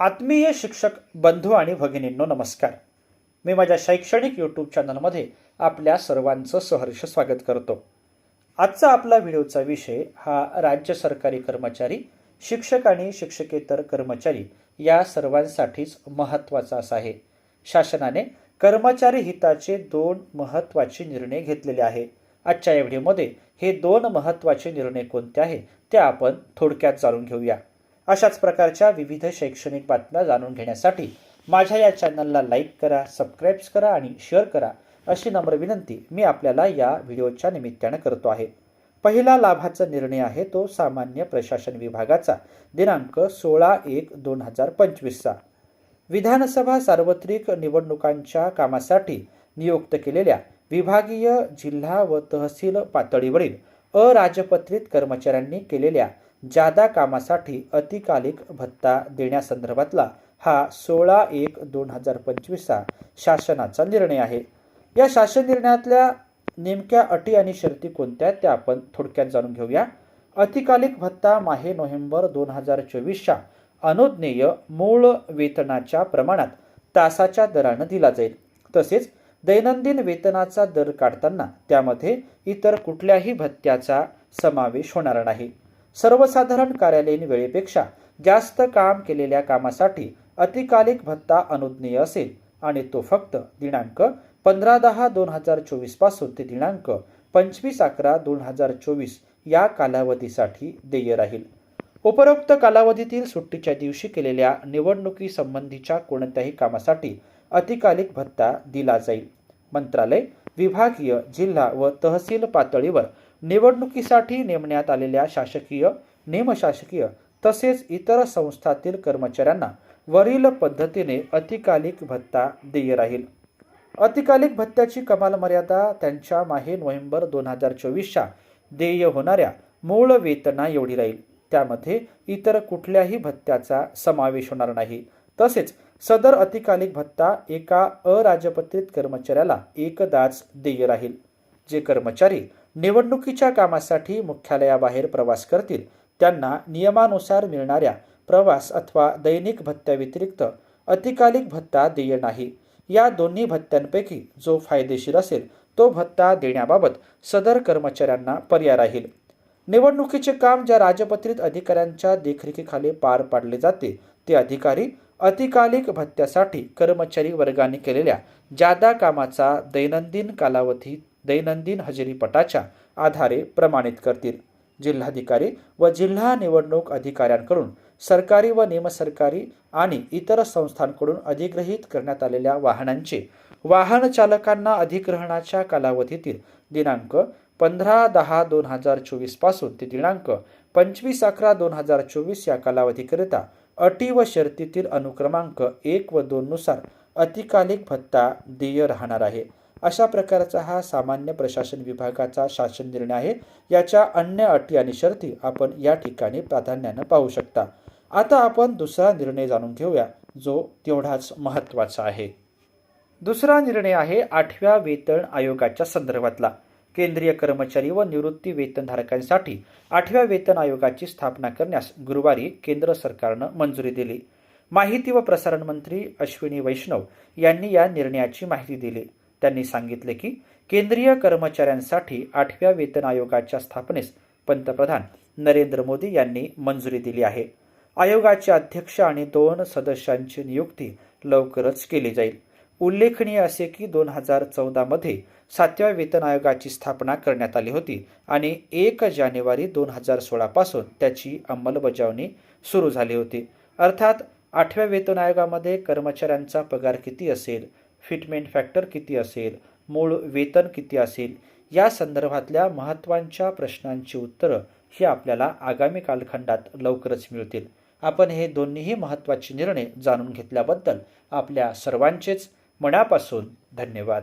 आत्मीय शिक्षक बंधू आणि भगिनींनो नमस्कार. मी माझ्या शैक्षणिक यूट्यूब चॅनलमध्ये आपल्या सर्वांचं सहर्ष स्वागत करतो. आजचा आपला व्हिडिओचा विषय हा राज्य सरकारी कर्मचारी शिक्षक आणि शिक्षकेतर कर्मचारी या सर्वांसाठीच महत्त्वाचा असा आहे. शासनाने कर्मचारी हिताचे दोन महत्त्वाचे निर्णय घेतलेले आहे. आजच्या या व्हिडिओमध्ये हे दोन महत्त्वाचे निर्णय कोणते आहे ते आपण थोडक्यात जाणून घेऊया. अशाच प्रकारच्या विविध शैक्षणिक बातम्या जाणून घेण्यासाठी माझ्या या चॅनलला लाईक करा सबस्क्राईब्स करा आणि शेअर करा अशी नम्र विनंती मी आपल्याला या व्हिडिओच्या निमित्तानं करतो आहे. पहिला लाभाचा निर्णय आहे तो सामान्य प्रशासन विभागाचा दिनांक सोळा एक दोन हजार पंचवीसचा विधानसभा सार्वत्रिक निवडणुकांच्या कामासाठी नियुक्त केलेल्या विभागीय जिल्हा व तहसील पातळीवरील अराजपत्रित कर्मचाऱ्यांनी केलेल्या जादा कामासाठी अतिकालिक भत्ता देण्यासंदर्भातला हा सोळा एक दोन हजार पंचवीसचा शासनाचा निर्णय आहे. या शासन निर्णयातल्या नेमक्या अटी आणि शर्ती कोणत्या त्या आपण थोडक्यात जाणून घेऊया. अतिकालिक भत्ता माहे नोव्हेंबर दोन हजार चोवीसच्या अनुज्ञेय मूळ वेतनाच्या प्रमाणात तासाच्या दरानं दिला जाईल. तसेच दैनंदिन वेतनाचा दर काढताना त्यामध्ये इतर कुठल्याही भत्त्याचा समावेश होणार नाही. सर्वसाधारण कार्यालयीन वेळेपेक्षा जास्त काम केलेल्या कामासाठी अतिकालिक भत्ता अनुज्ञेय असेल आणि तो फक्त दिनांक पंधरा दहा दोन हजार चोवीसपासून ते दिनांक पंचवीस अकरा दोन हजार चोवीस या कालावधीसाठी देय राहील. उपरोक्त कालावधीतील सुट्टीच्या दिवशी केलेल्या निवडणुकीसंबंधीच्या कोणत्याही कामासाठी अतिकालिक भत्ता दिला जाईल. मंत्रालय विभागीय जिल्हा व तहसील पातळीवर निवडणुकीसाठी नेमण्यात आलेल्या शासकीय निमशासकीय तसेच इतर संस्थातील कर्मचाऱ्यांना वरील पद्धतीने अतिकालिक भत्ता देय राहील. अतिकालिक भत्त्याची कमाल मर्यादा त्यांच्या माहे नोव्हेंबर दोन हजार चोवीसच्या देय होणाऱ्या मूळ वेतना एवढी राहील. त्यामध्ये इतर कुठल्याही भत्त्याचा समावेश होणार नाही. तसेच सदर अतिकालिक भत्ता एका अराजपत्रित कर्मचाऱ्याला एकदाच देय राहील. जे कर्मचारी निवडणुकीच्या कामासाठी मुख्यालयाबाहेर प्रवास करतील. त्यांना नियमानुसार मिळणाऱ्या प्रवास अथवा दैनिक भत्त्याव्यतिरिक्त अतिकालिक भत्ता देय नाही. या दोन्ही भत्त्यांपैकी जो फायदेशीर असेल तो भत्ता देण्याबाबत सदर कर्मचाऱ्यांना पर्याय राहील. निवडणुकीचे काम ज्या राजपत्रित अधिकाऱ्यांच्या देखरेखीखाली पार पाडले जाते ते अधिकारी अतिकालिक भत्त्यासाठी कर्मचारी वर्गाने केलेल्या जादा कामाचा दैनंदिन कालावधी दैनंदिन हजेरीपटाच्या आधारे प्रमाणित करतील. जिल्हाधिकारी व जिल्हा निवडणूक अधिकाऱ्यांकडून सरकारी व निमसरकारी आणि इतर संस्थांकडून अधिग्रहित करण्यात आलेल्या वाहनांचे वाहन चालकांना अधिग्रहणाच्या कालावधीतील दिनांक पंधरा दहा दोन हजार चोवीसपासून ते दिनांक पंचवीस अकरा दोन हजार चोवीस या कालावधीकरिता अटी व शर्तीतील अनुक्रमांक एक व दोननुसार अतिकालिक भत्ता देय राहणार आहे. अशा प्रकारचा हा सामान्य प्रशासन विभागाचा शासन निर्णय आहे. याच्या अन्य अटी आणि शर्ती आपण या ठिकाणी प्राधान्यानं पाहू शकता. आता आपण दुसरा निर्णय जाणून घेऊया जो तेवढाच महत्त्वाचा आहे. दुसरा निर्णय आहे आठव्या वेतन आयोगाच्या संदर्भातला. केंद्रीय कर्मचारी व निवृत्ती वेतनधारकांसाठी आठव्या वेतन आयोगाची स्थापना करण्यास गुरुवारी केंद्र सरकारनं मंजुरी दिली. माहिती व प्रसारण मंत्री अश्विनी वैष्णव यांनी या निर्णयाची माहिती दिली. त्यांनी सांगितले की केंद्रीय कर्मचाऱ्यांसाठी आठव्या वेतन आयोगाच्या स्थापनेस पंतप्रधान नरेंद्र मोदी यांनी मंजुरी दिली आहे. आयोगाचे अध्यक्ष आणि दोन सदस्यांची नियुक्ती लवकरच केली जाईल. उल्लेखनीय असे की दोन हजार चौदामध्ये सातव्या वेतन आयोगाची स्थापना करण्यात आली होती आणि एक जानेवारी दोन हजार सोळापासून त्याची अंमलबजावणी सुरू झाली होती. अर्थात आठव्या वेतन आयोगामध्ये कर्मचाऱ्यांचा पगार किती असेल फिटमेंट फॅक्टर किती असेल? मूळ वेतन किती असेल? या संदर्भातल्या महत्त्वांच्या प्रश्नांची उत्तरं ही आपल्याला आगामी कालखंडात लवकरच मिळतील. आपण हे दोन्हीही महत्त्वाचे निर्णय जाणून घेतल्याबद्दल आपल्या सर्वांचेच मनापासून धन्यवाद.